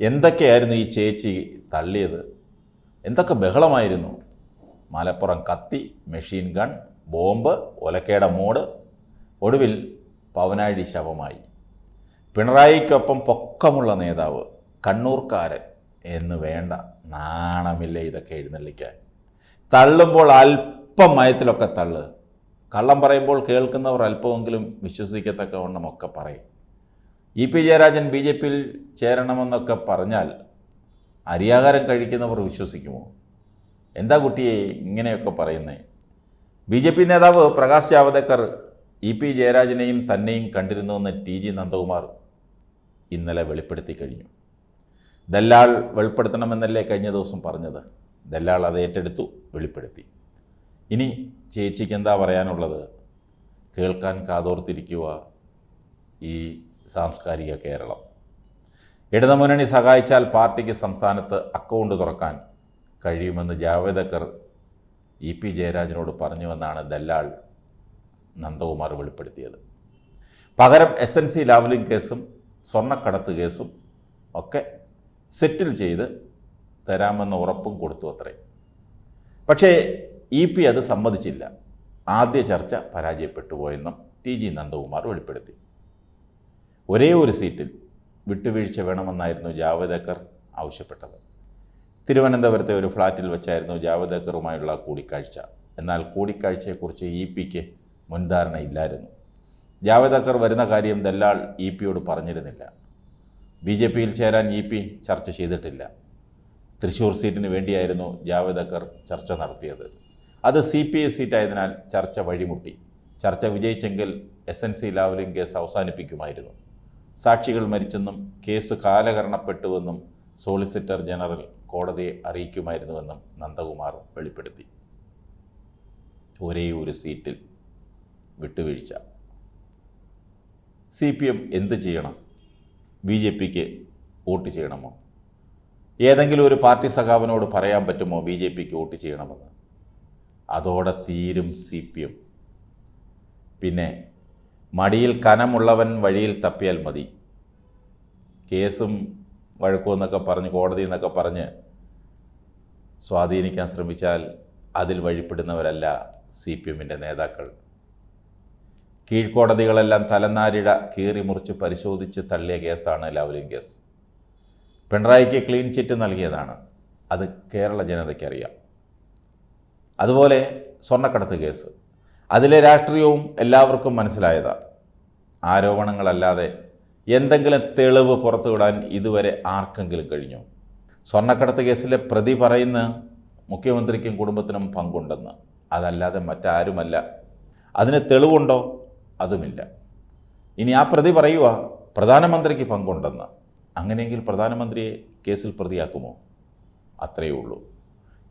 എന്തൊക്കെയായിരുന്നു ഈ ചേച്ചി തള്ളിയത്? എന്തൊക്കെ ബഹളമായിരുന്നു? മലപ്പുറം കത്തി മെഷീൻ ഗൺ ബോംബ് ഒലക്കേട മോഡ് ഒടുവിൽ പവനാഴി ശവമായി. പിണറായിക്കൊപ്പം പൊക്കമുള്ള നേതാവ് കണ്ണൂർക്കാരൻ എന്ന് വേണ്ട നാണമില്ല ഇതൊക്കെ എഴുന്നള്ളിക്കാൻ. തള്ളുമ്പോൾ അല്പം മയത്തിലൊക്കെ തള്ളു. കള്ളം പറയുമ്പോൾ കേൾക്കുന്നവർ അല്പമെങ്കിലും വിശ്വസിക്കത്തക്ക വണ്ണമൊക്കെ പറയും. E P Jayarajan B J പിയിൽ ചേരണമെന്നൊക്കെ പറഞ്ഞാൽ അരിയാഹാരം കഴിക്കുന്നവർ വിശ്വസിക്കുമോ? എന്താ കുട്ടിയെ ഇങ്ങനെയൊക്കെ പറയുന്നേ? ബി ജെ പി നേതാവ് പ്രകാശ് ജാവദേക്കർ ഇ പി ജയരാജനെയും തന്നെയും കണ്ടിരുന്നുവെന്ന് ടി ജി നന്ദകുമാർ ഇന്നലെ വെളിപ്പെടുത്തി കഴിഞ്ഞു. ദല്ലാൾ വെളിപ്പെടുത്തണമെന്നല്ലേ കഴിഞ്ഞ ദിവസം പറഞ്ഞത്? ദല്ലാൾ അത് ഏറ്റെടുത്തു വെളിപ്പെടുത്തി. ഇനി ചേച്ചിക്ക് എന്താ പറയാനുള്ളത്? കേൾക്കാൻ കാതോർത്തിരിക്കുക ഈ സാംസ്കാരിക കേരളം. ഇടതുമുന്നണി സഹായിച്ചാൽ പാർട്ടിക്ക് സംസ്ഥാനത്ത് അക്കൗണ്ട് തുറക്കാൻ കഴിയുമെന്ന് ജാവേദക്കർ ഇ പി ജയരാജനോട് പറഞ്ഞുവെന്നാണ് ദല്ലാൾ നന്ദകുമാർ വെളിപ്പെടുത്തിയത്. പകരം എസ് എൻ സി ലാവ്ലിംഗ് കേസും സ്വർണക്കടത്ത് കേസും ഒക്കെ സെറ്റിൽ ചെയ്ത് തരാമെന്ന ഉറപ്പും കൊടുത്തു അത്രേ. പക്ഷേ ഇ പി അത് സമ്മതിച്ചില്ല. ആദ്യ ചർച്ച പരാജയപ്പെട്ടു പോയെന്നും ടി ജി നന്ദകുമാർ വെളിപ്പെടുത്തി. ഒരേ ഒരു സീറ്റിൽ വിട്ടുവീഴ്ച വേണമെന്നായിരുന്നു ജാവദേക്കർ ആവശ്യപ്പെട്ടത്. തിരുവനന്തപുരത്തെ ഒരു ഫ്ലാറ്റിൽ വെച്ചായിരുന്നു ജാവദേക്കറുമായുള്ള കൂടിക്കാഴ്ച. എന്നാൽ കൂടിക്കാഴ്ചയെക്കുറിച്ച് ഇ പിക്ക് മുൻധാരണയില്ലായിരുന്നു ജാവദേക്കർ വരുന്ന കാര്യം ദല്ലാൾ ഇ പിയോട് പറഞ്ഞിരുന്നില്ല. ബി ജെ പിയിൽ ചേരാൻ ഇ പി ചർച്ച ചെയ്തിട്ടില്ല. തൃശ്ശൂർ സീറ്റിന് വേണ്ടിയായിരുന്നു ജാവദേക്കർ ചർച്ച നടത്തിയത്. അത് സി പി ഐ സീറ്റായതിനാൽ ചർച്ച വഴിമുട്ടി. ചർച്ച വിജയിച്ചെങ്കിൽ S N C Lavalin case അവസാനിപ്പിക്കുമായിരുന്നു. സാക്ഷികൾ മരിച്ചെന്നും കേസ് കാലഹരണപ്പെട്ടുവെന്നും സോളിസിറ്റർ ജനറൽ കോടതിയെ അറിയിക്കുമായിരുന്നുവെന്നും നന്ദകുമാർ വെളിപ്പെടുത്തി. ഒരേ ഒരു സീറ്റിൽ വിട്ടുവീഴ്ച. സി പി എം എന്ത് ചെയ്യണം? ബി ജെ പിക്ക് വോട്ട് ചെയ്യണമോ? ഏതെങ്കിലും ഒരു പാർട്ടി സഖാവിനോട് പറയാൻ പറ്റുമോ ബി ജെ പിക്ക് വോട്ട് ചെയ്യണമെന്ന്? അതോടെ തീരും സി പി എം പിന്നെ മടിയിൽ കനമുള്ളവൻ വഴിയിൽ തപ്പിയാൽ മതി. കേസും വഴക്കും എന്നൊക്കെ പറഞ്ഞ് കോടതി എന്നൊക്കെ പറഞ്ഞ് സ്വാധീനിക്കാൻ ശ്രമിച്ചാൽ അതിൽ വഴിപ്പെടുന്നവരല്ല സി പി എമ്മിന്റെ നേതാക്കൾ. കീഴ്ക്കോടതികളെല്ലാം തലനാരിഴ കീറി മുറിച്ച് പരിശോധിച്ച് തള്ളിയ കേസാണ് ലവലിംഗ് കേസ്. പിണറായിക്ക് ക്ലീൻ ചിറ്റ് നൽകിയതാണ്. അത് കേരള ജനതയ്ക്കറിയാം. അതുപോലെ സ്വർണക്കടത്ത് കേസ്. അതിലെ രാഷ്ട്രീയവും എല്ലാവർക്കും മനസ്സിലായതാണ് ആരോപണങ്ങളല്ലാതെ എന്തെങ്കിലും തെളിവ് പുറത്തുവിടാൻ ഇതുവരെ ആർക്കെങ്കിലും കഴിഞ്ഞു? സ്വർണക്കടത്ത് കേസിലെ പ്രതി പറയുന്ന മുഖ്യമന്ത്രിക്കും കുടുംബത്തിനും പങ്കുണ്ടെന്ന്. അതല്ലാതെ മറ്റാരുമല്ല. അതിന് തെളിവുണ്ടോ? അതുമില്ല. ഇനി ആ പ്രതി പറയുക പ്രധാനമന്ത്രിക്ക് പങ്കുണ്ടെന്ന്. അങ്ങനെയെങ്കിൽ പ്രധാനമന്ത്രിയെ കേസിൽ പ്രതിയാക്കുമോ? അത്രയേ ഉള്ളൂ.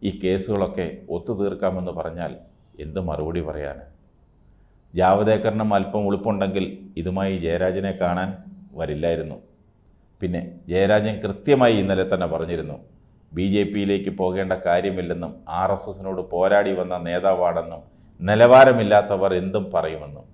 ഈ കേസുകളൊക്കെ ഒത്തുതീർക്കാമെന്ന് പറഞ്ഞാൽ എന്ത് മറുപടി പറയാൻ ജാവദേക്കറിനും അല്പം ഉളുപ്പുണ്ടെങ്കിൽ ഇതുമായി ജയരാജനെ കാണാൻ വരില്ലായിരുന്നു. പിന്നെ ജയരാജൻ കൃത്യമായി ഇന്നലെ തന്നെ പറഞ്ഞിരുന്നു ബി ജെ പിയിലേക്ക് പോകേണ്ട കാര്യമില്ലെന്നും ആർ എസ് എസിനോട് പോരാടി വന്ന നേതാവാണെന്നും നിലവാരമില്ലാത്തവർ എന്തും പറയുമെന്നും.